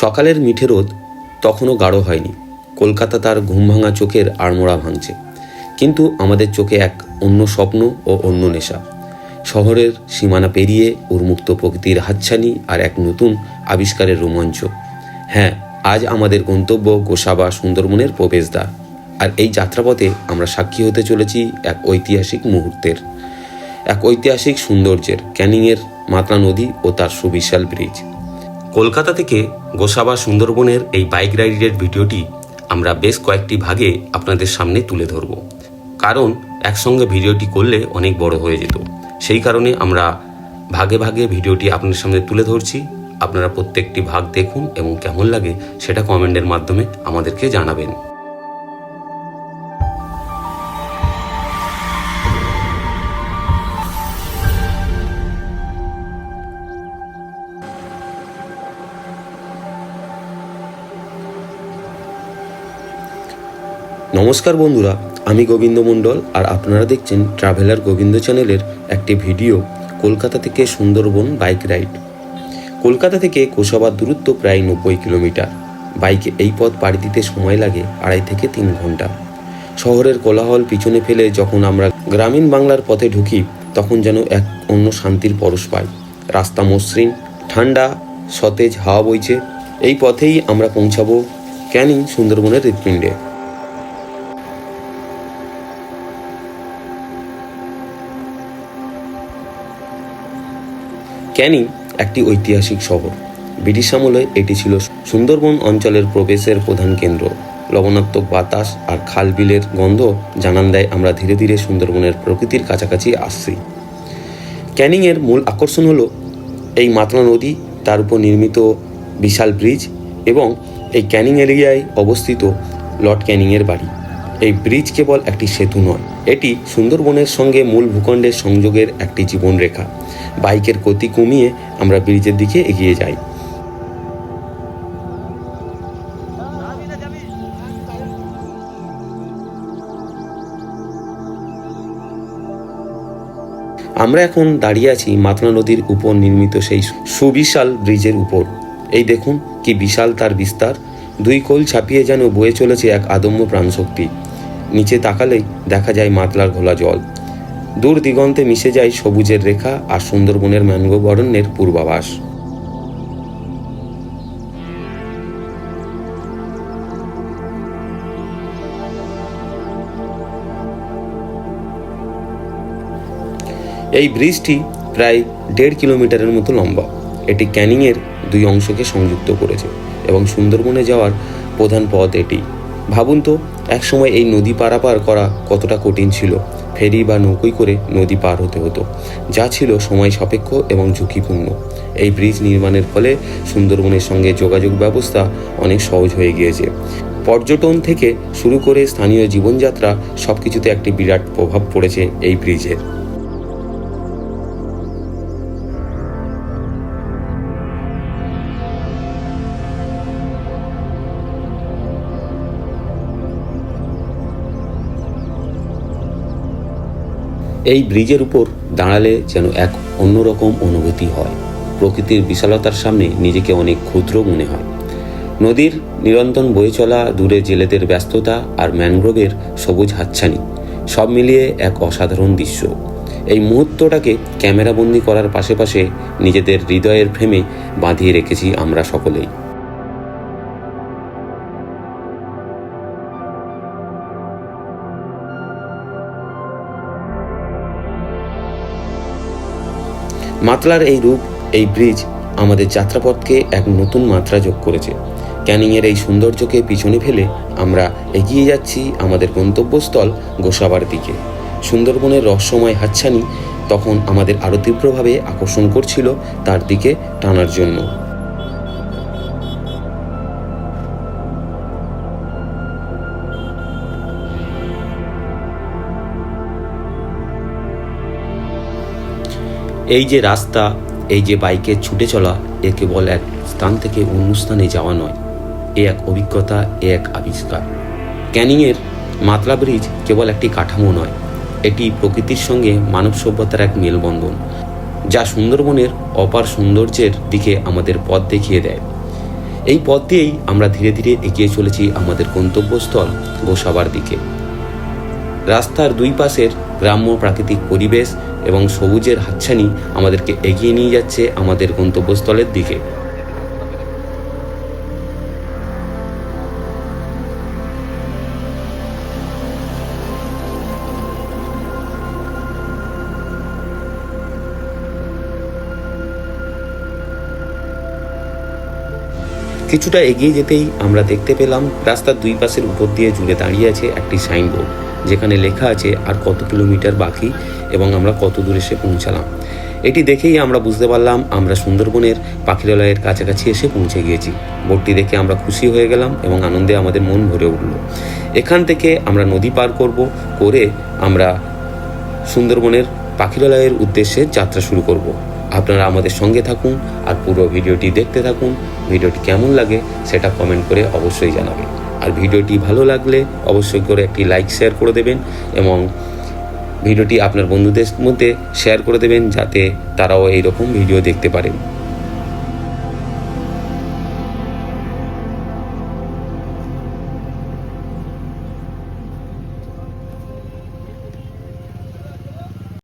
সকালের মিঠে রোদ তখনও গাঢ় হয়নি। কলকাতা তার ঘুম ভাঙা চোখের আড়মোড়া ভাঙছে। কিন্তু আমাদের চোখে এক অন্য স্বপ্ন ও অন্য নেশা। শহরের সীমানা পেরিয়ে উন্মুক্ত প্রকৃতির হাতছানি আর এক নতুন আবিষ্কারের রোমাঞ্চ। হ্যাঁ আজ আমাদের গন্তব্য গোসাবা সুন্দরবনের প্রবেশদ্বার। আর এই যাত্রাপথে আমরা সাক্ষী হতে চলেছি এক ঐতিহাসিক মুহূর্তের। এক ঐতিহাসিক সৌন্দর্যের, ক্যানিংয়ের মাতলা নদী ও তার সুবিশাল ব্রিজ। কলকাতা থেকে গোসাবা সুন্দরবনের এই বাইক রাইডের ভিডিওটি আমরা বেশ কয়েকটি ভাগে আপনাদের সামনে তুলে ধরব। কারণ একসঙ্গে ভিডিওটি করলে অনেক বড় হয়ে যেত। সেই কারণে আমরা ভাগে ভাগে ভিডিওটি আপনাদের সামনে তুলে ধরছি। আপনারা প্রত্যেকটি ভাগ দেখুন এবং কেমন লাগে সেটা কমেন্টের মাধ্যমে আমাদেরকে জানাবেন। নমস্কার বন্ধুরা, আমি গোবিন্দ মণ্ডল আর আপনারা দেখছেন ট্রাভেলার গোবিন্দ চ্যানেলের একটি ভিডিও, কলকাতা থেকে সুন্দরবন বাইক রাইড। কলকাতা থেকে কোষাবার দূরত্ব প্রায় নব্বই কিলোমিটার। বাইকে এই পথ পাড়ি দিতে সময় লাগে আড়াই থেকে তিন ঘণ্টা। শহরের কোলাহল পিছনে ফেলে যখন আমরা গ্রামীণ বাংলার পথে ঢুকি, তখন যেন এক অন্য শান্তির পরশ পাই। রাস্তা মসৃণ, ঠান্ডা, সতেজ হাওয়া বইছে। এই পথেই আমরা পৌঁছাবো ক্যানিং সুন্দরবনের হৃৎপিণ্ডে। ক্যানিং একটি ঐতিহাসিক শহর। ব্রিটিশ আমলে এটি ছিল সুন্দরবন অঞ্চলের প্রবেশের প্রধান কেন্দ্র। লবণাত্মক বাতাস আর খাল বিলের গন্ধ জানান দেয় আমরা ধীরে ধীরে সুন্দরবনের প্রকৃতির কাছাকাছি আসছি। ক্যানিংয়ের মূল আকর্ষণ হলো এই মাতলা নদী, তার উপর নির্মিত বিশাল ব্রিজ এবং এই ক্যানিং এরিয়ায় অবস্থিত লর্ড ক্যানিংয়ের বাড়ি। এই ব্রিজ কেবল একটি সেতু নয়, এটি সুন্দরবনের সঙ্গে মূল ভূখণ্ডের সংযোগের একটি জীবনরেখা। বাইকের গতি কমিয়ে আমরা ব্রিজের দিকে এগিয়ে যাই। আমরা এখন দাঁড়িয়ে আছি মাতলা নদীর উপর নির্মিত সেই সুবিশাল ব্রিজের উপর। এই দেখুন কি বিশাল তার বিস্তার। দুই কোল ছাপিয়ে যেন বয়ে চলেছে এক আদম্য প্রাণশক্তি। নিচে তাকালেই দেখা যায় মাতলার ঘোলা জল। দূর দিগন্তে মিশে যায় সবুজের রেখা আর সুন্দরবনের ম্যানগ্রোভ অরণ্যের পূর্বাভাস। এই ব্রিজটি প্রায় দেড় কিলোমিটারের মতো লম্বা। এটি ক্যানিংয়ের দুই অংশকে সংযুক্ত করেছে এবং সুন্দরবনে যাওয়ার প্রধান পথ এটি। ভাবুন তো একসময় এই নদী পারাপার করা কতটা কঠিন ছিল, ফেরি বা নৌকোই করে নদী পার হতে হতো। যা ছিল সময় সাপেক্ষ এবং ঝুঁকিপূর্ণ। এই ব্রিজ নির্মাণের ফলে সুন্দরবনের সঙ্গে যোগাযোগ ব্যবস্থা অনেক সহজ হয়ে গিয়েছে। পর্যটন থেকে শুরু করে স্থানীয় জীবনযাত্রা সব কিছুতে একটি বিরাট প্রভাব পড়েছে এই ব্রিজের এই ব্রিজের উপর দাঁড়ালে যেন এক অন্যরকম অনুভূতি হয়। প্রকৃতির বিশালতার সামনে নিজেকে অনেক ক্ষুদ্র মনে হয়। নদীর নিরন্তর বয়ে চলা দূরে জেলেদের ব্যস্ততা আর ম্যানগ্রোভের সবুজ হাতছানি, সব মিলিয়ে এক অসাধারণ দৃশ্য। এই মুহূর্তটাকে ক্যামেরাবন্দি করার পাশে পাশে নিজেদের হৃদয়ের ফ্রেমে বাঁধিয়ে রেখেছি আমরা সকলেই। মাতলার এই রূপ, এই ব্রিজ আমাদের যাত্রাপথকে এক নতুন মাত্রা যোগ করেছে। ক্যানিংয়ের এই সৌন্দর্যকে পিছনে ফেলে আমরা এগিয়ে যাচ্ছি আমাদের গন্তব্যস্থল গোসাবার দিকে। সুন্দরবনের রহস্যময় হাচ্ছানি তখন আমাদের আরও তীব্রভাবে আকর্ষণ করছিল তার দিকে টানার জন্য। এই যে রাস্তা, এই যে বাইকের ছুটে চলা এ কেবল এক স্থান থেকে অন্য স্থানে যাওয়া নয়। এ এক অভিজ্ঞতা, এ এক আবিষ্কার। ক্যানিংয়ের মাতলা ব্রিজ কেবল একটি কাঠামো নয়, এটি প্রকৃতির সঙ্গে মানব সভ্যতার এক মেলবন্ধন, যা সুন্দরবনের অপার সৌন্দর্যের দিকে আমাদের পথ দেখিয়ে দেয়। এই পথ দিয়েই আমরা ধীরে ধীরে এগিয়ে চলেছি আমাদের গন্তব্যস্থল গোসাবার দিকে। রাস্তার দুই পাশের গ্রাম্য প্রাকৃতিক পরিবেশ এবং সবুজের হাতছানি আমাদেরকে এগিয়ে নিয়ে যাচ্ছে আমাদের গন্তব্যস্থলের দিকে। কিছুটা এগিয়ে যেতেই আমরা দেখতে পেলাম রাস্তার দুই পাশের উপর দিয়ে জুড়ে দাঁড়িয়ে আছে একটি সাইনবোর্ড। যেখানে লেখা আছে আর কত কিলোমিটার বাকি এবং আমরা কত দূর এসে পৌঁছালাম। এটি দেখেই আমরা বুঝতে পারলাম আমরা সুন্দরবনের পাখিরালয়ের কাছাকাছি এসে পৌঁছে গিয়েছি। বোটটি দেখে আমরা খুশি হয়ে গেলাম এবং আনন্দে আমাদের মন ভরে উঠল। এখান থেকে আমরা নদী পার করব করে আমরা সুন্দরবনের পাখিরালয়ের উদ্দেশ্যে যাত্রা শুরু করব। আপনারা আমাদের সঙ্গে থাকুন আর পুরো ভিডিওটি দেখতে থাকুন। ভিডিওটি কেমন লাগে সেটা কমেন্ট করে অবশ্যই জানাবেন। আর ভিডিওটি ভালো লাগলে অবশ্যই করে একটি লাইক শেয়ার করে দেবেন এবং ভিডিওটি আপনার বন্ধুদের মধ্যে শেয়ার করে দেবেন যাতে তারাও এইরকম ভিডিও দেখতে পারেন।